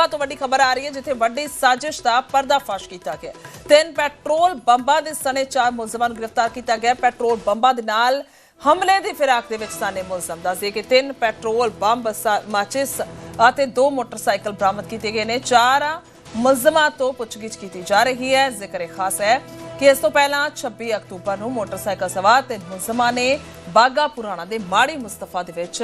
ਮੋਗਾ ਤੋਂ ਵੱਡੀ ਖਬਰ ਆ ਰਹੀ ਹੈ, ਜਿੱਥੇ ਵੱਡੀ ਸਾਜ਼ਿਸ਼ ਦਾ ਪਰਦਾਫਾਸ਼ ਕੀਤਾ ਗਿਆ। ਤਿੰਨ ਪੈਟਰੋਲ ਬੰਬਾਂ ਦੇ ਸਣੇ ਚਾਰ ਮੁਲਜ਼ਮਾਂ ਨੂੰ ਗ੍ਰਿਫਤਾਰ ਕੀਤਾ ਗਿਆ। ਪੈਟਰੋਲ ਬੰਬਾਂ ਦੇ ਨਾਲ ਹਮਲੇ ਦੀ ਫਿਰਾਕ ਦੇ ਵਿੱਚ ਸਾਨੇ ਮੁਲਜ਼ਮ। ਦੱਸਦੇ ਕਿ ਤਿੰਨ ਪੈਟਰੋਲ ਬੰਬ ਮਾਚਿਸ ਅਤੇ ਦੋ ਮੋਟਰਸਾਈਕਲ ਬਰਾਮਦ ਕੀਤੇ ਗਏ ਨੇ। ਚਾਰ ਮੁਲਜ਼ਮਾਂ ਤੋਂ ਪੁੱਛਗਿੱਛ ਕੀਤੀ ਜਾ ਰਹੀ ਹੈ। ਜ਼ਿਕਰ ਖਾਸ ਹੈ ਕਿ ਇਸ ਤੋਂ ਪਹਿਲਾਂ 26 ਅਕਤੂਬਰ ਨੂੰ ਮੋਟਰਸਾਈਕਲ ਸਵਾਰ ਤਿੰਨ ਮੁਲਜ਼ਮਾਂ ਨੇ ਬਾਗਾ ਪੁਰਾਣਾ ਦੇ ਮਾੜੀ ਮੁਸਤਫਾ ਦੇ ਵਿੱਚ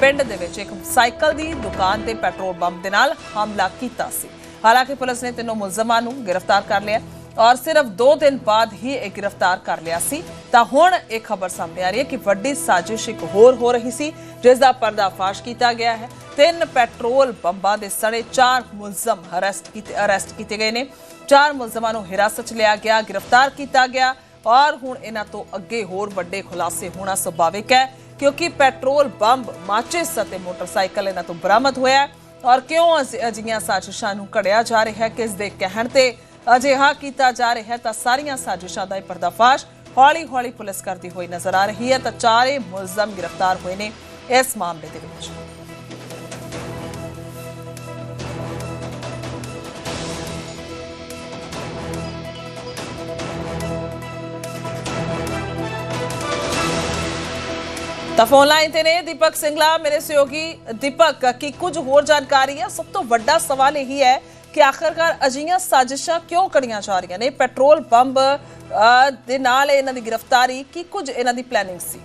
ਪਿੰਡ ਦੇ ਵਿੱਚ ਇੱਕ ਸਾਈਕਲ ਦੀ ਦੁਕਾਨ ਤੇ ਪੈਟਰੋਲ ਬੰਬ ਦੇ ਨਾਲ ਹਮਲਾ ਕੀਤਾ ਸੀ। ਹਾਲਾਂਕਿ ਪੁਲਿਸ ਨੇ ਤਿੰਨੋਂ ਮੁਲਜ਼ਮਾਂ ਨੂੰ ਗ੍ਰਿਫਤਾਰ ਕਰ ਲਿਆ। ਔਰ ਸਿਰਫ 2 ਦਿਨ ਬਾਅਦ ਹੀ ਇਹ ਗ੍ਰਿਫਤਾਰ ਕਰ ਲਿਆ ਸੀ। ਤਾਂ ਹੁਣ ਇਹ ਖਬਰ ਸਾਹਮਣੇ ਆ ਰਹੀ ਹੈ ਕਿ ਵੱਡੀ ਸਾਜ਼ਿਸ਼ ਇੱਕ ਹੋਰ ਹੋ ਰਹੀ ਸੀ, ਜਿਸ ਦਾ ਪਰਦਾਫਾਸ਼ ਕੀਤਾ ਗਿਆ ਹੈ। ਤਿੰਨ ਪੈਟਰੋਲ ਬੰਬਾਂ ਦੇ ਸਣੇ ਚਾਰ ਮੁਲਜ਼ਮ ਅਰੈਸਟ ਕੀਤੇ ਅਰੈਸਟ ਕੀਤੇ ਗਏ ਨੇ। ਚਾਰ ਮੁਲਜ਼ਮਾਂ ਨੂੰ ਹਿਰਾਸਤ 'ਚ ਲਿਆ ਗਿਆ, ਗ੍ਰਿਫਤਾਰ ਕੀਤਾ ਗਿਆ ਔਰ ਹੁਣ ਇਹਨਾਂ ਤੋਂ ਅੱਗੇ ਹੋਰ ਵੱਡੇ ਖੁਲਾਸੇ ਹੋਣਾ ਸੁਭਾਵਿਕ ਹੈ, ਕਿਉਂਕਿ ਪੈਟਰੋਲ ਬੰਬ, ਮਾਚਿਸ ਅਤੇ ਮੋਟਰਸਾਈਕਲ ਇਹਨਾਂ ਤੋਂ ਬਰਾਮਦ ਹੋਇਆ ਔਰ ਕਿਉਂ ਅਜਿਹੀਆਂ ਸਾਜ਼ਿਸ਼ਾਂ ਨੂੰ ਘੜਿਆ ਜਾ ਰਿਹਾ ਹੈ, ਕਿਸ ਦੇ ਕਹਿਣ ਤੇ ਅਜਿਹਾ ਕੀਤਾ ਜਾ ਰਿਹਾ ਤਾਂ ਸਾਰੀਆਂ ਸਾਜ਼ਿਸ਼ਾਂ ਦਾ ਇਹ ਪਰਦਾਫਾਸ਼ ਹੌਲੀ-ਹੌਲੀ ਪੁਲਿਸ ਕਰਦੀ ਹੋਈ ਨਜ਼ਰ ਆ ਰਹੀ ਹੈ ਤਾਂ ਚਾਰੇ ਮੁਲਜ਼ਮ ਗ੍ਰਿਫਤਾਰ ਹੋਏ ਨੇ ਇਸ ਮਾਮਲੇ ਦੇ ਵਿੱਚ। ਤਾਂ ਫੋਨ ਲਾਈਨ ਤੇ ਨੇ ਦੀਪਕ ਸਿੰਗਲਾ, ਮੇਰੇ ਸਹਿਯੋਗੀ ਦੀਪਕ, ਕੀ ਕੁਝ ਹੋਰ ਜਾਣਕਾਰੀ ਹੈ ਸਭ ਤੋਂ ਵੱਡਾ ਸਵਾਲ ਇਹੀ ਹੈ ਕਿ ਆਖਰਕਾਰ ਅਜਿਹੀਆਂ ਸਾਜ਼ਿਸ਼ਾਂ ਕਿਉਂ ਕੜੀਆਂ ਜਾ ਰਹੀਆਂ ਨੇ? ਪੈਟਰੋਲ ਬੰਬ ਦੇ ਨਾਲ ਇਹਨਾਂ ਦੀ ਗ੍ਰਿਫਤਾਰੀ, ਕੀ ਕੁਝ ਇਹਨਾਂ ਦੀ ਪਲੈਨਿੰਗ ਸੀ?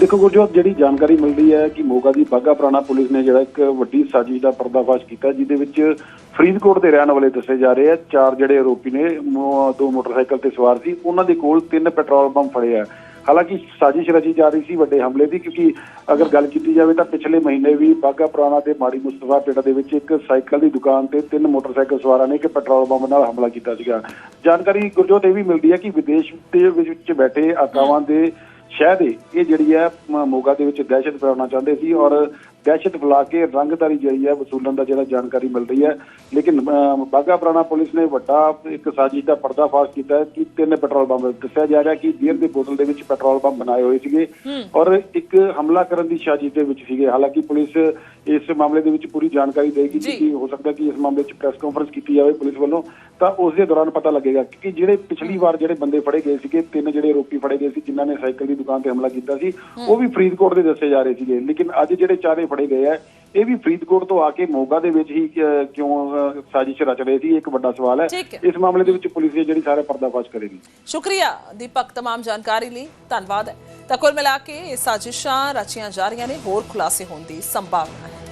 ਦੇਖੋ ਗੁਰਜੋਤ, ਜਿਹੜੀ ਜਾਣਕਾਰੀ ਮਿਲਦੀ ਹੈ ਕਿ ਮੋਗਾ ਦੀ ਬਾਗਾ ਪੁਰਾਣਾ ਪੁਲਿਸ ਨੇ ਜਿਹੜਾ ਇੱਕ ਵੱਡੀ ਸਾਜ਼ਿਸ਼ ਦਾ ਪਰਦਾਫਾਸ਼ ਕੀਤਾ, ਜਿਹਦੇ ਵਿੱਚ ਫਰੀਦਕੋਟ ਦੇ ਰਹਿਣ ਵਾਲੇ ਦੱਸੇ ਜਾ ਰਹੇ ਆ। ਚਾਰ ਜਿਹੜੇ ਆਰੋਪੀ ਨੇ ਦੋ ਮੋਟਰਸਾਈਕਲ ਤੇ ਸਵਾਰ ਸੀ। ਉਹਨਾਂ ਦੇ ਕੋਲ ਤਿੰਨ ਪੈਟਰੋਲ ਪੰਪ ਫੜੇ ਆ। ਹਾਲਾਂਕਿ ਸਾਜ਼ਿਸ਼ ਰਚੀ ਜਾ ਰਹੀ ਸੀ ਵੱਡੇ ਹਮਲੇ ਦੀ, ਕਿਉਂਕਿ ਅਗਰ ਗੱਲ ਕੀਤੀ ਜਾਵੇ ਤਾਂ ਪਿਛਲੇ ਮਹੀਨੇ ਵੀ ਬਾਗਾ ਪੁਰਾਣਾ ਤੇ ਮਾੜੀ ਮੁਸਤਫਾ ਪਿੰਡ ਦੇ ਵਿੱਚ ਇੱਕ ਸਾਈਕਲ ਦੀ ਦੁਕਾਨ ਤੇ ਤਿੰਨ ਮੋਟਰਸਾਈਕਲ ਸਵਾਰਾਂ ਨੇ ਇੱਕ ਪੈਟਰੋਲ ਬੰਬ ਨਾਲ ਹਮਲਾ ਕੀਤਾ ਸੀਗਾ। ਜਾਣਕਾਰੀ ਗੁਰਜੋਤ ਇਹ ਵੀ ਮਿਲਦੀ ਹੈ ਕਿ ਵਿਦੇਸ਼ ਦੇ ਵਿੱਚ ਬੈਠੇ ਆਕਾਵਾਂ ਦੇ ਸ਼ਾਇਦ ਇਹ ਜਿਹੜੀ ਹੈ ਮੋਗਾ ਦੇ ਵਿੱਚ ਦਹਿਸ਼ਤ ਫੈਲਾਉਣਾ ਚਾਹੁੰਦੇ ਸੀ ਔਰ ਦਹਿਸ਼ਤ ਫੈਲਾ ਕੇ ਰੰਗਦਾਰੀ ਜਿਹੜੀ ਹੈ ਵਸੂਲਣ ਦਾ ਜਿਹੜਾ ਜਾਣਕਾਰੀ ਮਿਲ ਰਹੀ ਹੈ। ਲੇਕਿਨ ਬਾਘਾ ਪੁਰਾਣਾ ਪੁਲਿਸ ਨੇ ਵੱਡਾ ਇੱਕ ਸਾਜ਼ਿਸ਼ ਦਾ ਪਰਦਾਫਾਸ਼ ਕੀਤਾ ਹੈ ਕਿ ਤਿੰਨ ਪੈਟਰੋਲ ਪੰਪ ਦੱਸਿਆ ਜਾ ਰਿਹਾ ਕਿ ਬੀਅਰ ਦੀ ਬੋਤਲ ਦੇ ਵਿੱਚ ਪੈਟਰੋਲ ਪੰਪ ਬਣਾਏ ਹੋਏ ਸੀਗੇ ਔਰ ਇੱਕ ਹਮਲਾ ਕਰਨ ਦੀ ਸਾਜ਼ਿਸ਼ ਦੇ ਵਿੱਚ ਸੀਗੇ। ਹਾਲਾਂਕਿ ਪੁਲਿਸ ਇਸ ਮਾਮਲੇ ਦੇ ਵਿੱਚ ਪੂਰੀ ਜਾਣਕਾਰੀ ਦੇਗੀ ਜੀ। ਕਿ ਹੋ ਸਕਦਾ ਕਿ ਇਸ ਮਾਮਲੇ 'ਚ ਪ੍ਰੈਸ ਕਾਨਫਰੰਸ ਕੀਤੀ ਜਾਵੇ ਪੁਲਿਸ ਵੱਲੋਂ। ਤਾਂ ਉਸ ਦੇ ਦੌਰਾਨ ਪਤਾ ਲੱਗੇਗਾ ਕਿ ਜਿਹੜੇ ਪਿਛਲੀ ਵਾਰ ਜਿਹੜੇ ਬੰਦੇ ਫੜੇ ਗਏ ਸੀਗੇ ਤਿੰਨ ਜਿਹੜੇ ਆਰੋਪੀ ਫੜੇ ਗਏ ਸੀ ਜਿਨ੍ਹਾਂ ਨੇ ਸਾਈਕਲ ਦੀ ਦੁਕਾਨ ਤੇ ਹਮਲਾ ਕੀਤਾ ਸੀ ਉਹ ਵੀ ਫਰੀਦਕੋਟ ਦੇ ਦੱਸੇ ਜਾ ਰਹੇ ਸੀਗੇ। ਲੇਕਿਨ ਅੱਜ ਜਿਹੜੇ ਚਾਰੇ ਫੜੇ ਗਏ ਆ ਇਹ ਵੀ ਫਰੀਦਕੋਟ ਤੋਂ ਆ ਕੇ ਮੋਗਾ ਦੇ ਵਿੱਚ ਹੀ ਅਹ, ਕਿਉਂ ਅਹ, ਸਾਜ਼ਿਸ਼ ਰਚ ਰਹੇ ਸੀ ਇਹ ਇੱਕ ਵੱਡਾ ਸਵਾਲ ਹੈ ਠੀਕ ਹੈ। ਇਸ ਮਾਮਲੇ ਦੇ ਵਿੱਚ ਪੁਲਿਸ ਇਹ ਜਿਹੜੀ ਸਾਰਾ ਪਰਦਾਫਾਸ਼ ਕਰੇਗੀ ਸ਼ੁਕਰੀਆ ਦੀਪਕ तमाम ਜਾਣਕਾਰੀ ਲਈ ਧੰਨਵਾਦ ਹੈ ਤਾਂ ਕੁੱਲ ਮਿਲਾ ਕੇ ਇਹ ਸਾਜ਼ਿਸ਼ਾਂ ਰਚੀਆਂ ਜਾ ਰਹੀਆਂ ਨੇ ਹੋਰ ਖੁਲਾਸੇ ਹੋਣ ਦੀ ਸੰਭਾਵਨਾ ਹੈ